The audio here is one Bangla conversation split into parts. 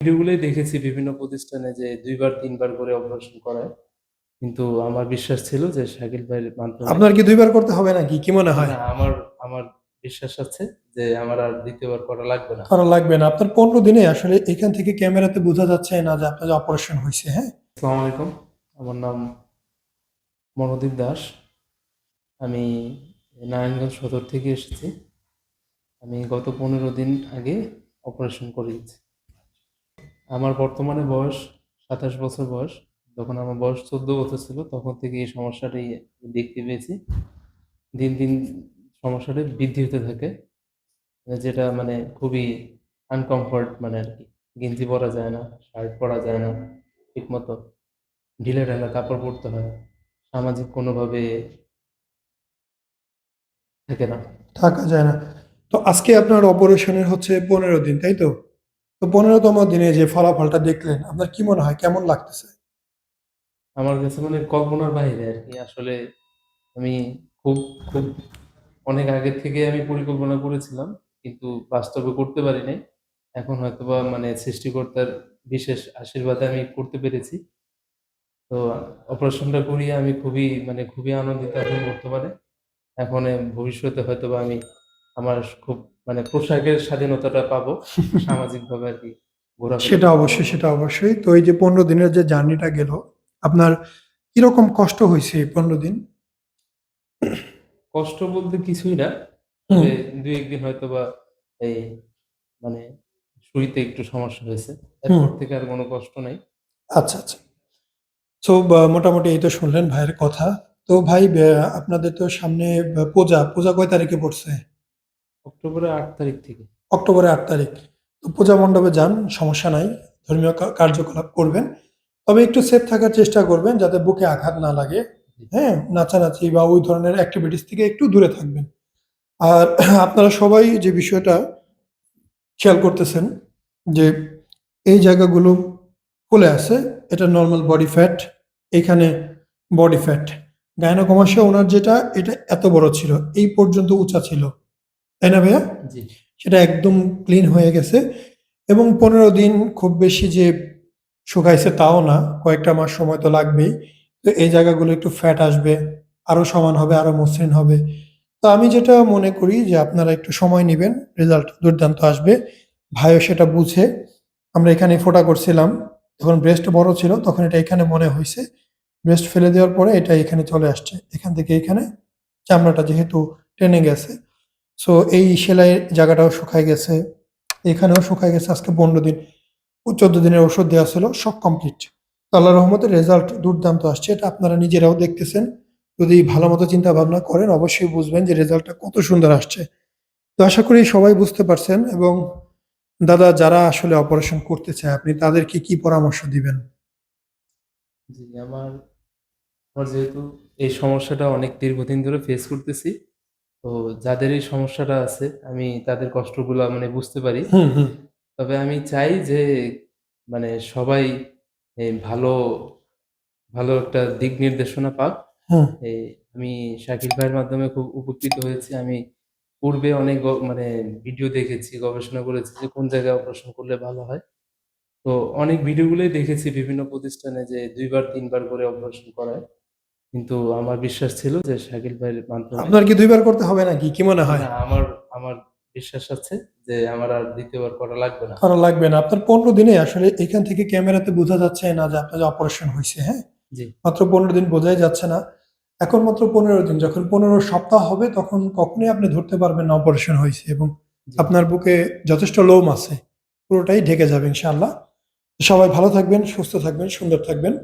ভিডিওগুলোই দেখেছি বিভিন্ন প্রতিষ্ঠানে যে দুইবার তিনবার করে অপারেশন করায়। কিন্তু আমার বিশ্বাস ছিল যে শাকিল ভাইয়ের মাধ্যমে আপনার কি দুইবার করতে হবে নাকি? কি মনে হয়? না, আমার আমার বিশ্বাস আছে যে আমার আর দ্বিতীয়বার করা লাগবে না। করা লাগবে না। আপনার পনেরো দিনে আসলে এখান থেকে ক্যামেরাতে বোঝা যাচ্ছে না যে আপনার অপারেশন হয়েছে হ্যাঁ? আসসালামু আলাইকুম। আমার নাম মনোদীপ দাস। আমি নারায়ণগঞ্জ সদর থেকে এসেছি। আমি গত পনেরো দিন আগে অপারেশন করিয়েছি। আমার বর্তমানে বয়স সাতাশ বছর বয়স। যখন আমার বয়স চোদ্দ বছর ছিল, তখন থেকে এই সমস্যাটাই দেখতে পেয়েছি। দিন দিন সমস্যাটি বৃদ্ধি হতে থাকে, যেটা মানে খুবই আনকমফর্ট মানে আর কি। গেঞ্জি পরা যায় না শার্ট পরা যায় না ঠিক মতো ঢিলে ঢালা কাপড় পরতে হয়, সামাজিক কোনোভাবে থাকে না। থাকা যায় না। তো আজকে আপনার অপারেশনের হচ্ছে পনেরো দিন, তাই তো? তো পনেরোতম দিনে যে ফলাফলটা দেখলেন, আপনার কি মনে হয়, কেমন লাগতেছে? আমার কাছে মানে কল্পনার বাইরে আর কি। আসলে আমি খুব খুব অনেক আগের থেকে আমি পরিকল্পনা করেছিলাম, কিন্তু বাস্তবে করতে পারি নাই। এখন হয়তোবা মানে সৃষ্টিকর্তার বিশেষ আশীর্বাদে আমি করতে পেরেছি। তো অপারেশনটা করিয়ে আমি খুবই মানে খুবই আনন্দিত এখন বর্তমানে। এখন ভবিষ্যতে হয়তোবা আমি আমার খুব মানে পোশাকের স্বাধীনতাটা পাবো সামাজিকভাবে আর কি সেটা অবশ্যই সেটা অবশ্যই। তো এই যে পনেরো দিনের যে জার্নিটা গেল আপনার কীরকম কষ্ট হয়েছে এই পনেরো দিন? কষ্ট বলতে কিছুই না। দুই একদিন হয়তো বা এই মানে শুইতে একটু সমস্যা হয়েছে। এরপর থেকে আর কোনো কষ্ট নাই। আচ্ছা আচ্ছা। তো মোটামুটি এই তো শুনলেন ভাইয়ের কথা। তো ভাই আপনাদের তো সামনে পূজা পূজা কয় তারিখে পড়ছে? অক্টোবরের আট তারিখ থেকে। অক্টোবরের আট তারিখ। তো পূজা মণ্ডপে যান সমস্যা নাই ধর্মীয় কার্যকলাপ করবেন। তবে একটু সেফ থাকার চেষ্টা করবেন যাতে বুকে আঘাত না লাগে। হ্যাঁ নাচানাচি বা ওই ধরনের অ্যাক্টিভিটিস থেকে একটু দূরে থাকবেন। আর আপনারা সবাই যে বিষয়টা খেয়াল করতেছেন যে এই জায়গাগুলো খুলে আছে এটা নর্মাল বডি ফ্যাট এখানে বডি ফ্যাট গায়নাকমাসে ওনার যেটা এটা এত বড় ছিল এই পর্যন্ত উঁচা ছিল। তাই না ভাইয়া? সেটা একদম ক্লিন হয়ে গেছে। এবং পনেরো দিন খুব বেশি যে শুকাইছে তাও না কয়েকটা মাস সময় তো লাগবেই। তো এই জায়গাগুলো একটু ফ্যাট আসবে আরও সমান হবে আরও মসৃণ হবে। তো আমি যেটা মনে করি যে আপনারা একটু সময় নেবেন রেজাল্ট দুর্দান্ত আসবে। ভাইও সেটা বুঝে। আমরা এখানে ফোটা করছিলাম। যখন ব্রেস্ট বড় ছিল তখন এটা এখানে মনে হয়েছে। ব্রেস্ট ফেলে দেওয়ার পরে এটা এখানে চলে আসছে। এখান থেকে এখানে চামড়াটা যেহেতু টেনে গেছে সো এই সেলাইয়ের জায়গাটাও শুকায় গেছে। এখানেও শুকায় গেছে। আজকে পনেরো দিন চোদ্দ দিনের ওষুধ দেওয়া ছিল, সব কমপ্লিট আল্লাহ রহমতের রেজাল্ট দুর্দান্ত আসছে। এটা আপনারা নিজেরাও দেখতেছেন। যদি ভালো মতো চিন্তা ভাবনা করেন, অবশ্যই বুঝবেন যে রেজাল্টটা কত সুন্দর আসছে। তো আশা করি সবাই বুঝতে পারছেন এবং দাদা, যারা আসলে অপারেশন করতে চায় আপনি তাদেরকে কি পরামর্শ দিবেন? আমার যেহেতু এই সমস্যাটা অনেক দীর্ঘদিন ধরে ফেস করতেছি। তো যাদের এই সমস্যাটা আছে আমি তাদের কষ্টগুলো মানে বুঝতে পারি। হুম হুম। তবে আমি চাই যে মানে সবাই ভালো ভালো একটা দিক নির্দেশনা পাক। এই আমি শাকিল ভাইয়ের মাধ্যমে খুব উপকৃত হয়েছি। আমি পূর্বে অনেক গ- মানে ভিডিও দেখেছি গবেষণা করেছি যে কোন জায়গায় অপারেশন করলে ভালো হয়। তো অনেক ভিডিওগুলোই দেখেছি বিভিন্ন প্রতিষ্ঠানে যে দুইবার তিনবার করে অপারেশন করায়। কিন্তু আমার বিশ্বাস ছিল যে শাকিল ভাইয়ের মাধ্যমে আপনার কি দুইবার করতে হবে নাকি? কি মনে হয়? না, আমার আমার বিশ্বাস আছে যে আমার আর দ্বিতীয়বার করা লাগবে না। করা লাগবে না। আপনার পনেরো দিনে আসলে এখান থেকে ক্যামেরাতে বোঝা যাচ্ছে না যে আপনার অপারেশন হয়েছে হ্যাঁ? জি। মাত্র পনেরো দিন বোঝাই যাচ্ছে না। এখন মাত্র পনেরো দিন। যখন পনেরো সপ্তাহ হবে তখন কখনোই আপনি ধরতে পারবেন না অপারেশন হয়েছে এবং জি। আপনার বুকে যথেষ্ট লোম আছে। পুরোটাই ঢেকে যাবে ইনশাআল্লাহ। সবাই ভালো থাকবেন সুস্থ থাকবেন সুন্দর থাকবেন।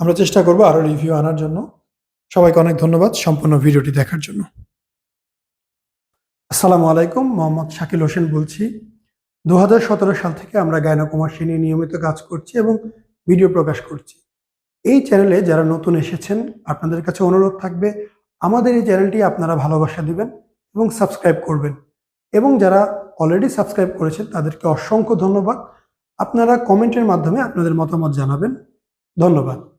আমরা চেষ্টা করব আরও রিভিউ আনার জন্য। সবাইকে অনেক ধন্যবাদ সম্পূর্ণ ভিডিওটি দেখার জন্য। আসসালামু আলাইকুম, মোহাম্মদ শাকিল হোসেন বলছি। দু হাজার সতেরো সাল থেকে আমরা গায়নাকুমার নিয়ে নিয়মিত কাজ করছি এবং ভিডিও প্রকাশ করছি। এই চ্যানেলে যারা নতুন এসেছেন, আপনাদের কাছে অনুরোধ থাকবে, আমাদের এই চ্যানেলটি আপনারা ভালোবাসা দিবেন এবং সাবস্ক্রাইব করবেন। এবং যারা অলরেডি সাবস্ক্রাইব করেছেন, তাদেরকে অসংখ্য ধন্যবাদ। আপনারা কমেন্টের মাধ্যমে আপনাদের মতামত জানাবেন। ধন্যবাদ।